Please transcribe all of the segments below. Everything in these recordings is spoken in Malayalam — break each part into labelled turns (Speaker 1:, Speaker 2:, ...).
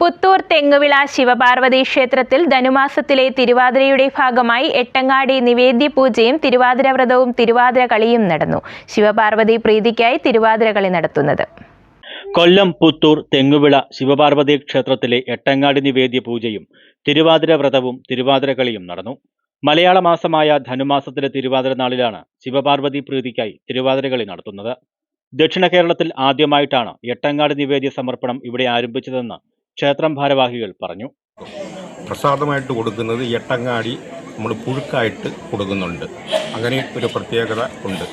Speaker 1: പുത്തൂർ തെങ്ങുവിള ശിവപാർവതി ക്ഷേത്രത്തിൽ ധനുമാസത്തിലെ തിരുവാതിരയുടെ ഭാഗമായി എട്ടങ്ങാടി നിവേദ്യ പൂജയും തിരുവാതിര വ്രതവും തിരുവാതിര കളിയും നടന്നു. ശിവപാർവതി പ്രീതിക്കായി തിരുവാതിര കളി നടത്തുന്നത്.
Speaker 2: കൊല്ലം പുത്തൂർ തെങ്ങുവിള ശിവപാർവതി ക്ഷേത്രത്തിലെ എട്ടങ്ങാടി നിവേദ്യ പൂജയും തിരുവാതിര വ്രതവും തിരുവാതിര കളിയും നടന്നു. മലയാള മാസമായ ധനുമാസത്തിലെ തിരുവാതിര നാളിലാണ് ശിവപാർവതി പ്രീതിക്കായി തിരുവാതിര കളി നടത്തുന്നത്. ദക്ഷിണ കേരളത്തിൽ ആദ്യമായിട്ടാണ് എട്ടങ്ങാടി നിവേദ്യ സമർപ്പണം ഇവിടെ ആരംഭിച്ചതെന്ന് ക്ഷേത്രം ഭാരവാഹികൾ പറഞ്ഞു.
Speaker 3: പ്രസാദമായിട്ട് കൊടുക്കുന്നത് എട്ടങ്ങാടി നമ്മൾ പുഴുക്കായിട്ട് കൊടുക്കുന്നുണ്ട്. അങ്ങനെ ഒരു പ്രത്യേകത ഉണ്ട്.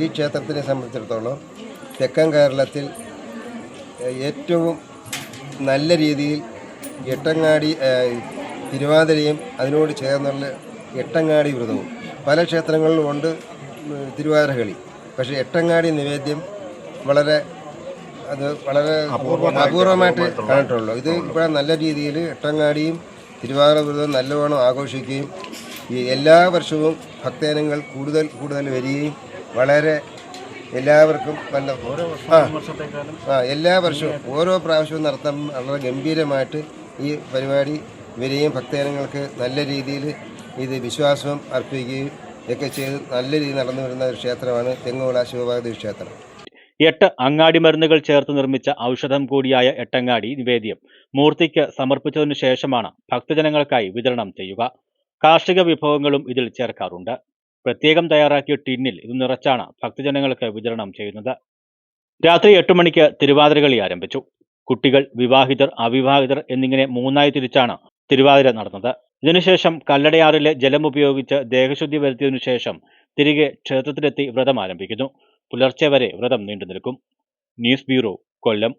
Speaker 4: ഈ ക്ഷേത്രത്തിനെ സംബന്ധിച്ചിടത്തോളം തെക്കൻ കേരളത്തിൽ ഏറ്റവും നല്ല രീതിയിൽ എട്ടങ്ങാടി തിരുവാതിരയും അതിനോട് ചേർന്നുള്ള എട്ടങ്ങാടി വ്രതവും. പല ക്ഷേത്രങ്ങളിലും ഉണ്ട് തിരുവാതിര കളി പക്ഷേ എട്ടങ്ങാടി നിവേദ്യം വളരെ അത് വളരെ അപൂർവമായിട്ട് കണ്ടിട്ടുള്ളൂ. ഇത് ഇവിടെ നല്ല രീതിയിൽ എട്ടങ്ങാടിയും തിരുവാതിരപുരത്തും നല്ലവണ്ണം ആഘോഷിക്കുകയും ഈ എല്ലാ വർഷവും ഭക്തജനങ്ങൾ കൂടുതൽ കൂടുതൽ വരികയും വളരെ എല്ലാവർക്കും നല്ല ആ ആ എല്ലാ വർഷവും ഓരോ പ്രാവശ്യവും നടത്താൻ വളരെ ഗംഭീരമായിട്ട് ഈ പരിപാടി വരികയും ഭക്തജനങ്ങൾക്ക് നല്ല രീതിയിൽ ഇത് വിശ്വാസം അർപ്പിക്കുകയും ഒക്കെ ചെയ്ത് നല്ല രീതിയിൽ നടന്നു വരുന്ന ഒരു ക്ഷേത്രമാണ് തെങ്ങുവിള ശിവപാർവതി ക്ഷേത്രം.
Speaker 2: എട്ട് അങ്ങാടി മരുന്നുകൾ ചേർത്ത് നിർമ്മിച്ച ഔഷധം കൂടിയായ എട്ടങ്ങാടി നിവേദ്യം മൂർത്തിക്ക് സമർപ്പിച്ചതിനു ശേഷമാണ് ഭക്തജനങ്ങൾക്കായി വിതരണം ചെയ്യുക. കാർഷിക വിഭവങ്ങളും ഇതിൽ ചേർക്കാറുണ്ട്. പ്രത്യേകം തയ്യാറാക്കിയ ടിന്നിൽ ഇത് നിറച്ചാണ് ഭക്തജനങ്ങൾക്ക് വിതരണം ചെയ്യുന്നത്. രാത്രി എട്ട് മണിക്ക് തിരുവാതിരകളി ആരംഭിച്ചു. കുട്ടികൾ വിവാഹിതർ അവിവാഹിതർ എന്നിങ്ങനെ മൂന്നായി തിരിച്ചാണ് തിരുവാതിര നടന്നത്. ഇതിനുശേഷം കല്ലടയാറിലെ ജലം ഉപയോഗിച്ച് ദേഹശുദ്ധി വരുത്തിയതിനു ശേഷം തിരികെ ക്ഷേത്രത്തിലെത്തി വ്രതം ആരംഭിക്കുന്നു. പുലർച്ചെ വരെ വ്രതം നീണ്ടു നിൽക്കും ന്യൂസ് ബ്യൂറോ കൊല്ലം.